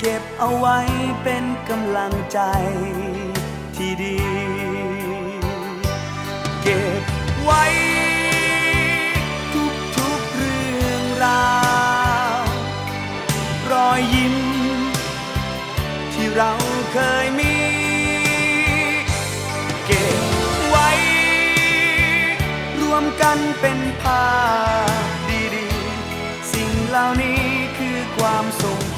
เก็บเอาไว้เป็นกำลังใจที่ดี เก็บไว้ทุกทุกเรื่องราว รอยยิ้ม ที่เราเคยมี เก็บไว้ รวมกันเป็นภาพดีๆ สิ่งเหล่านี้คือความทรงจ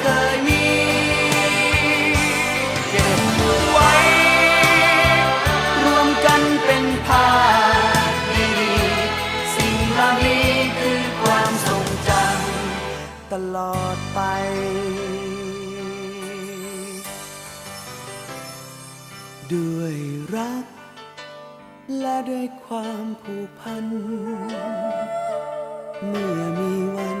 เคยมีเก็บไว้ รวมกันเป็นภาพดีๆสิ่งเหล่านี้คือความทรงจำตลอดไปด้วยรัก และด้วยความผูกพัน เมื่อมีวัน